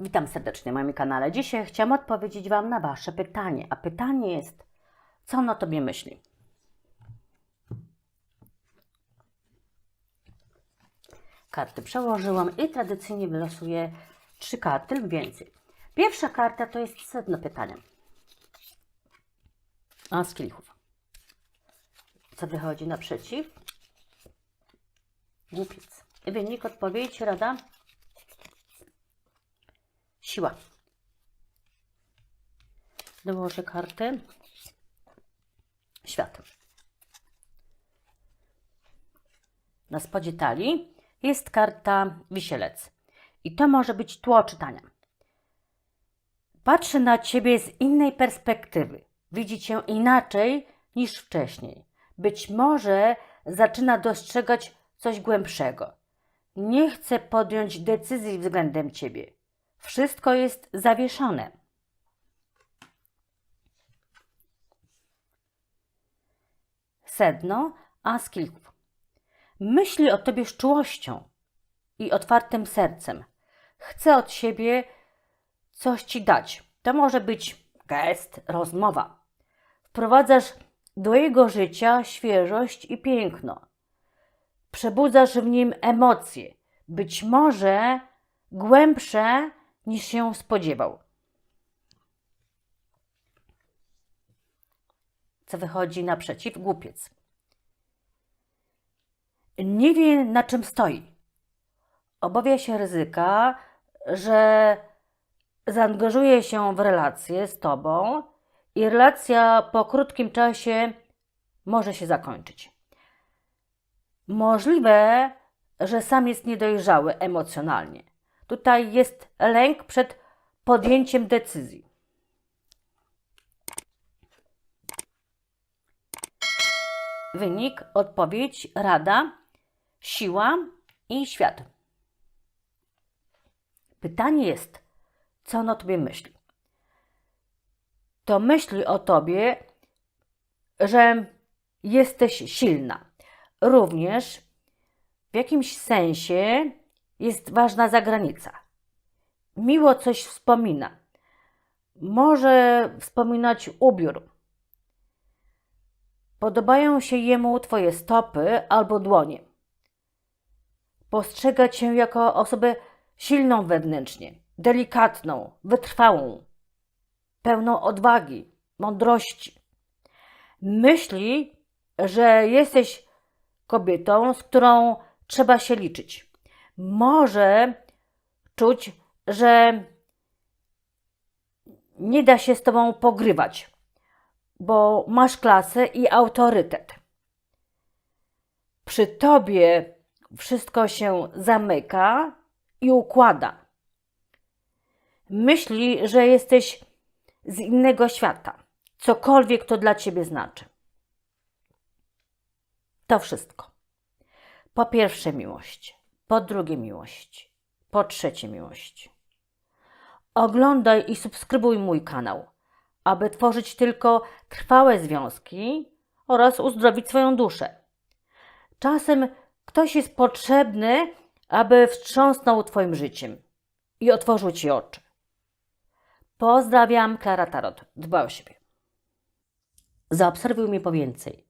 Witam serdecznie na moim kanale. Dzisiaj chciałam odpowiedzieć Wam na Wasze pytanie. A pytanie jest, co on o Tobie myśli? Karty przełożyłam i tradycyjnie wylosuję trzy karty lub więcej. Pierwsza karta to jest sedno pytania. A z kielichów. Co wychodzi naprzeciw? Głupiec. Wynik odpowiedź, rada? Siła. Dołożę kartę. Świat. Na spodzie talii jest karta wisielec. I to może być tło czytania. Patrzy na ciebie z innej perspektywy. Widzi cię inaczej niż wcześniej. Być może zaczyna dostrzegać coś głębszego. Nie chce podjąć decyzji względem ciebie. Wszystko jest zawieszone. Sedno, a z kilków. Myśli o tobie z czułością i otwartym sercem. Chce od siebie coś ci dać. To może być gest, rozmowa. Wprowadzasz do jego życia świeżość i piękno. Przebudzasz w nim emocje, być może głębsze niż się spodziewał. Co wychodzi naprzeciw? Głupiec. Nie wie, na czym stoi. Obawia się ryzyka, że zaangażuje się w relację z tobą i relacja po krótkim czasie może się zakończyć. Możliwe, że sam jest niedojrzały emocjonalnie. Tutaj jest lęk przed podjęciem decyzji. Wynik, odpowiedź, rada, siła i świat. Pytanie jest, co on o tobie myśli? To myśli o tobie, że jesteś silna. Również w jakimś sensie jest ważna zagranica. Miło coś wspomina. Może wspominać ubiór. Podobają się jemu Twoje stopy albo dłonie. Postrzega Cię jako osobę silną wewnętrznie, delikatną, wytrwałą, pełną odwagi, mądrości. Myśli, że jesteś kobietą, z którą trzeba się liczyć. Może czuć, że nie da się z tobą pogrywać, bo masz klasę i autorytet. Przy tobie wszystko się zamyka i układa. Myśli, że jesteś z innego świata, cokolwiek to dla ciebie znaczy. To wszystko. Po pierwsze miłość, po drugie miłość, po trzecie miłość. Oglądaj i subskrybuj mój kanał, aby tworzyć tylko trwałe związki oraz uzdrowić swoją duszę. Czasem ktoś jest potrzebny, aby wstrząsnął Twoim życiem i otworzył Ci oczy. Pozdrawiam, Klara Tarot. Dbaj o siebie. Zaobserwuj mnie po więcej.